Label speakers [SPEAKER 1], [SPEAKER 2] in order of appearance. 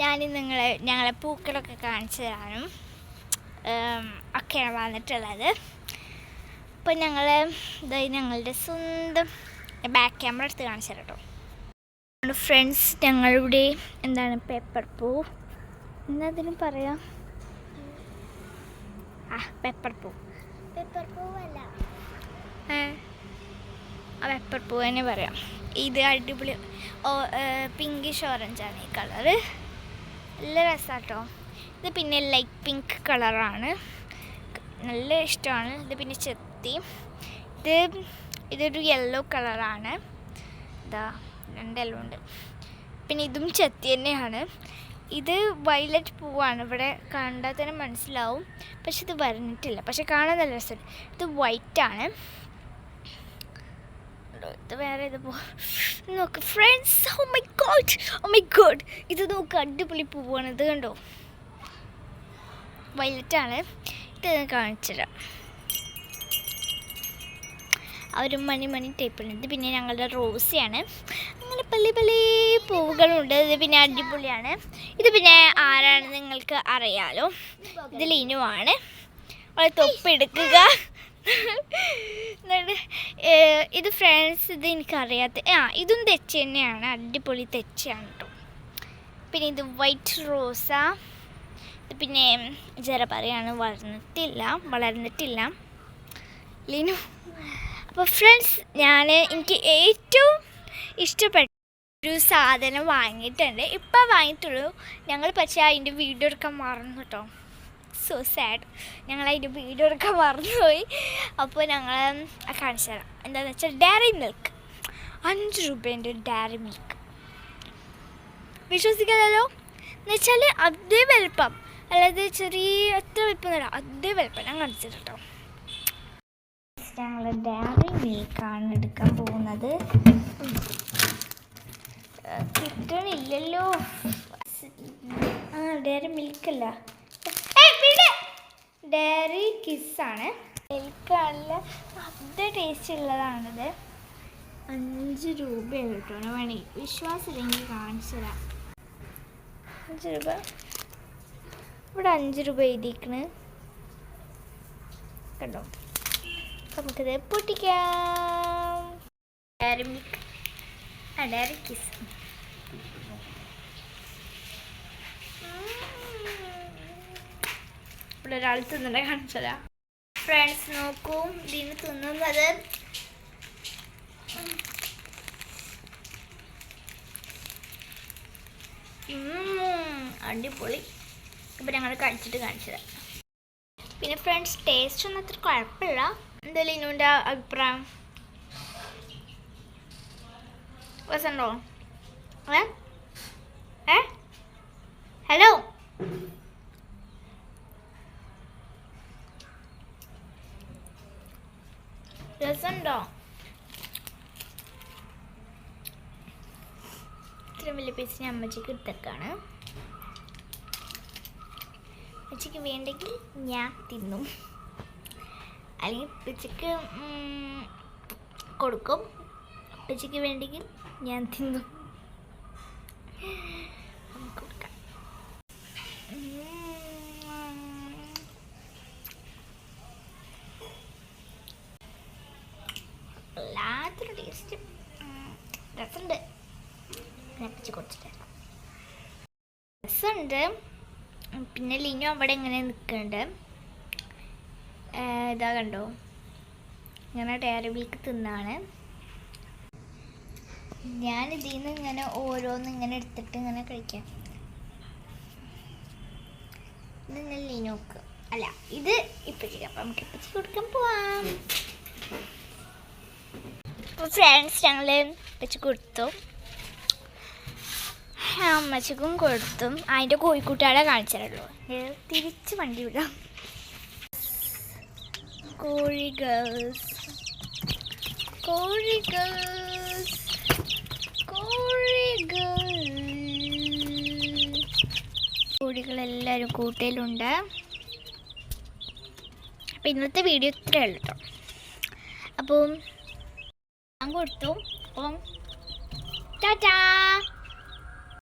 [SPEAKER 1] ഞാൻ നിങ്ങളെ ഞങ്ങളെ പൂക്കളൊക്കെ കാണിച്ചു തരാനും ഒക്കെയാണ് വന്നിട്ടുള്ളത്. അപ്പോൾ ഞങ്ങൾ ഇതായി ഞങ്ങളുടെ സ്വന്തം ബാക്ക് ക്യാമറ എടുത്ത് കാണിച്ചു തരാം കേട്ടോ ഫ്രണ്ട്സ് ഞങ്ങളുടെ എന്താണ് പേപ്പർ പൂ? എന്നതിന് പറയാം? ആ പേപ്പർ പൂ.
[SPEAKER 2] പേപ്പർ പൂവല്ല
[SPEAKER 1] ആ പേപ്പർ പൂ തന്നെ പറയാം. ഇത് അടിപൊളി പിങ്കിഷ് ഓറഞ്ചാണ് ഈ കളറ് നല്ല രസമാട്ടോ ഇത് പിന്നെ ലൈറ്റ് പിങ്ക് കളറാണ് നല്ല ഇഷ്ടമാണ്. ഇത് പിന്നെ ചെത്തി. ഇത് ഇതൊരു യെല്ലോ കളറാണ് ഇതാ രണ്ട് യെല്ലോ ഉണ്ട്. പിന്നെ ഇതും ചെത്തി തന്നെയാണ്. ഇത് വയലറ്റ് പൂവാണ്. ഇവിടെ കണ്ടാൽ തന്നെ മനസ്സിലാവും. പക്ഷെ ഇത് വരഞ്ഞിട്ടില്ല. പക്ഷെ കാണാൻ നല്ല രസമുണ്ട്. ഇത് വൈറ്റാണ് ഇത് വേറെ ഇത് പോ നോക്ക് friends oh my god oh my god ഇത് നോക്ക് അടിപൊളി പൂവാണ്. ഇത് കണ്ടോ? വൈലറ്റാണ് ഇത് ഞാൻ കാണിച്ചുതരാം ആ ഒരു മണി മണി ടൈപ്പുണ്ട് ഇത് പിന്നെ ഞങ്ങളുടെ റോസിയാണ് അങ്ങനെ പല പല പൂവുകളുണ്ട്. ഇത് പിന്നെ അടിപൊളിയാണ്. ഇത് പിന്നെ ആരാണ് നിങ്ങൾക്ക് അറിയാലോ? ഇത് ലീനുവാണ്. അവളെ തൊപ്പെടുക്കുക ഇത് ഫ്രണ്ട്സ് ഇത് എനിക്കറിയാത്ത ആ ഇതും തെച്ച് തന്നെയാണ്. അടിപൊളി തെച്ചാണ് കേട്ടോ പിന്നെ ഇത് വൈറ്റ് റോസ പിന്നെ ജര പറയാണ് വളർന്നിട്ടില്ല വളർന്നിട്ടില്ല. ലിനു അപ്പോൾ ഫ്രണ്ട്സ് ഞാൻ എനിക്ക് ഏറ്റവും ഇഷ്ടപ്പെട്ട ഒരു സാധനം വാങ്ങിയിട്ടുണ്ട്. ഇപ്പം വാങ്ങിയിട്ടുള്ളൂ. ഞങ്ങൾ പക്ഷേ അതിന്റെ വീഡിയോ എടുക്കാൻ മറന്നു കേട്ടോ സോ സാഡ് ഞങ്ങളതിന്റെ വീഡിയോ എടുക്കാൻ മറന്നുപോയി. അപ്പോൾ ഞങ്ങൾ കാണിച്ചു തരാം. എന്താണെന്ന് വെച്ചാൽ ഡയറി മിൽക്ക് അഞ്ച് രൂപേന്റെ ഡയറി മിൽക്ക് വിശ്വസിക്കാമല്ലോ എന്ന് വെച്ചാൽ അതേ വലുപ്പം. അല്ലാതെ ചെറിയ എത്ര വലുപ്പം തരാം അതേ വലുപ്പം. ഞാൻ കാണിച്ചു തരാം കേട്ടോ. ഞങ്ങൾ ഡയറി മിൽക്കാണ് എടുക്കാൻ പോകുന്നത്. കിട്ടണില്ലല്ലോ. ഡയറി മിൽക്കല്ല കിസ്സാണ്. മിൽക്കാണല്ല അത് ടേസ്റ്റ് ഉള്ളതാണിത് അഞ്ച് രൂപയാണ് കേട്ടോ. വേണി വിശ്വാസമില്ലെങ്കിൽ കാണിച്ചു തരാം. അഞ്ച് രൂപ? ഇവിടെ അഞ്ച് രൂപ എഴുതിക്കണ് കണ്ടോ? നമുക്കിത് പൊട്ടിക്കാം. Dairy Milk. ആ ഡയറി കിസ്. ഇവിടെ ഒരാൾ തിന്നണ കാണിച്ചതാ. ഫ്രണ്ട്സ് നോക്കൂ ഇതിന് തിന്നുന്നത്. അടിപൊളി. ഇപ്പം ഞങ്ങൾ കഴിച്ചിട്ട് കാണിച്ചത്. പിന്നെ ഫ്രണ്ട്സ് ടേസ്റ്റ് ഒന്നും അത്ര കുഴപ്പമില്ല. എന്തായാലും ഇനുവിന്റെ അഭിപ്രായം? രസമുണ്ടോ ഏ? ഏ? ഹലോ രസമുണ്ടോ? ഇത്രയും വലിയ പീസ് ഞാൻ അമ്മച്ചിക്ക് ഇട്ടേക്കാണ് അമ്മച്ചിക്ക് വേണ്ടെങ്കിൽ ഞാൻ തിന്നും. അല്ലെങ്കിൽ പിച്ചക്ക് കൊടുക്കും. അപ്പച്ചിക്ക് വേണ്ടെങ്കിൽ ഞാൻ തിന്നും നമുക്ക് കൊടുക്കാം ഉം. വല്ലാത്തൊരു ടേസ്റ്റ് രസമുണ്ട്. അപ്പച്ചി കൊടുത്തിട്ട് രസമുണ്ട്. പിന്നെ ലിനു അവിടെ ഇങ്ങനെ നിൽക്കുന്നുണ്ട്. ഇതാ കണ്ടോ? ഇങ്ങനെ ഡയറി മിൽക്ക് തിന്നാണ്. ഞാൻ ഇതിൽ നിന്ന് ഇങ്ങനെ ഓരോന്ന് ഇങ്ങനെ എടുത്തിട്ട് ഇങ്ങനെ കഴിക്കാം. ഇത് ഇങ്ങനെ ലിനോക്ക്. അല്ല ഇത് ഇപ്പച്ചി അപ്പം നമുക്ക് ഇപ്പച്ചി കൊടുക്കാൻ പോവാം. അപ്പോൾ ഫ്രണ്ട്സ് ഞങ്ങൾ വെച്ച് കൊടുത്തു. അമ്മച്ചക്കും കൊടുത്തു. അതിന്റെ കോഴിക്കുട്ടികളെ കാണിച്ചാലോ തിരിച്ച് വണ്ടി വിടാം. കോഴികൾ കോഴികൾ കോഴികൾ കോഴികളെല്ലാവരും കൂട്ടയിലുണ്ട് അപ്പോൾ ഇന്നത്തെ വീഡിയോ ഇത്രയേ ഉള്ളൂ കേട്ടോ അപ്പം കൊടുത്തു. അപ്പം ടാറ്റാ.